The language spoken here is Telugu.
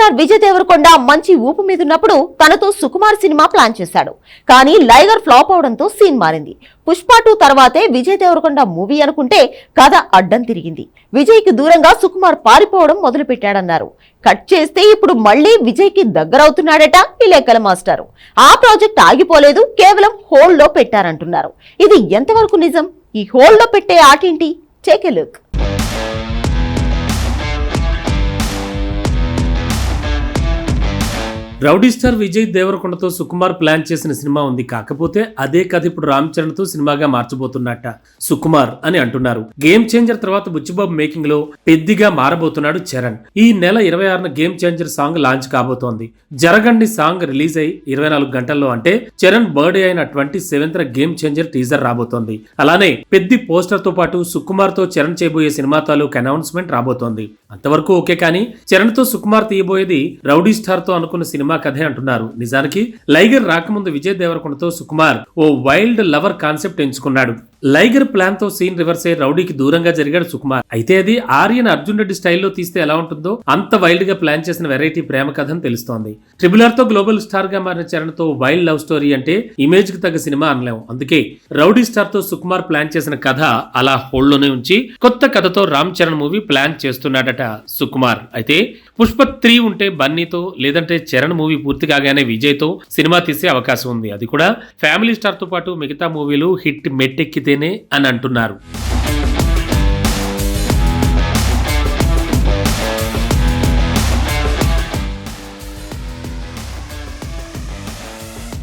స్టార్ విజయ్ దేవరకొండ మంచి ఊపు మీద ఉన్నప్పుడు తనతో సుకుమార్ సినిమా ప్లాన్ చేశాడు. కానీ లైగర్ ఫ్లాప్ అవడంతో సీన్ మారింది. పుష్ప టూ తర్వాతే విజయ్ దేవరకొండ మూవీ అనుకుంటే కథ అడ్డం తిరిగింది. విజయ్కి దూరంగా సుకుమార్ పారిపోవడం మొదలుపెట్టాడన్నారు. కట్ చేస్తే ఇప్పుడు మళ్ళీ విజయ్కి దగ్గరవుతున్నాడట విలేకల మాస్టారు. ఆ ప్రాజెక్ట్ ఆగిపోలేదు కేవలం హోల్డ్లో పెట్టారంటున్నారు. ఇది ఎంతవరకు నిజం? ఈ హోల్డ్లో పెట్టే ఆటేంటి? Take look rowdy star Vijay దేవరకొండతో Sukumar plan చేసిన సినిమా ఉంది. కాకపోతే అదే కథ ఇప్పుడు రామ్ చరణ్తో సినిమాగా మార్చబోతున్నట్ట సుకుమార్ అని అంటున్నారు. గేమ్ చేంజర్ తర్వాత బుచ్చిబాబు మేకింగ్లో పెద్దిగా మారబోతున్నాడు చరణ్. ఈ నెల ఇరవై ఆరున గేమ్ చేంజర్ సాంగ్ లాంచ్ కాబోతోంది. జరగండి సాంగ్ రిలీజ్ అయి ఇరవై నాలుగు గంటల్లో అంటే చరణ్ బర్త్డే అయిన twenty seventh game changer teaser రాబోతోంది. అలానే పెద్ది పోస్టర్తో పాటు సుకుమార్తో చరణ్ చేయబోయే సినిమా తాలూకు అనౌన్స్మెంట్ రాబోతోంది. అంతవరకు ఓకే కానీ చరణ్తో సుకుమార్ తీయబోయేది రౌడీ స్టార్తో అనుకున్న సినిమా కథే అంటున్నారు. నిజానికి లైగర్ రాకముందు విజయ్ దేవరకొండతో సుకుమార్ ఓ వైల్డ్ లవర్ కాన్సెప్ట్ ఎంచుకున్నాడు. లైగర్ ప్లాన్తో సీన్ రివర్స్ అయ్యి రౌడీకి దూరంగా జరిగాడు సుకుమార్. అయితే అది ఆర్యన్ అర్జున్ రెడ్డి స్టైల్లో తీస్తే ఎలా ఉంటుందో అంత వైల్డ్గా ప్లాన్ చేసిన వెరైటీ ప్రేమ కథ అని తెలుస్తోంది. ట్రిబుల్ ఆర్తో గ్లోబల్ స్టార్గా మారిన చరణ్తో వైల్డ్ లవ్ స్టోరీ అంటే ఇమేజ్కి తగ్గ సినిమా అనలేము. అందుకే రౌడీ స్టార్తో సుకుమార్ ప్లాన్ చేసిన కథ అలా హోల్డ్లోనే ఉంచి కొత్త కథతో రామ్ చరణ్ మూవీ ప్లాన్ చేస్తున్నాడట సుకుమార్. అయితే పుష్ప త్రీ ఉంటే బన్నీతో లేదంటే చరణ్ మూవీ పూర్తి కాగానే విజయ్తో సినిమా తీసే అవకాశం ఉంది. అది కూడా ఫ్యామిలీ స్టార్తో పాటు మిగతా మూవీలు హిట్ మెట్టెక్కితేనే అని అంటున్నారు.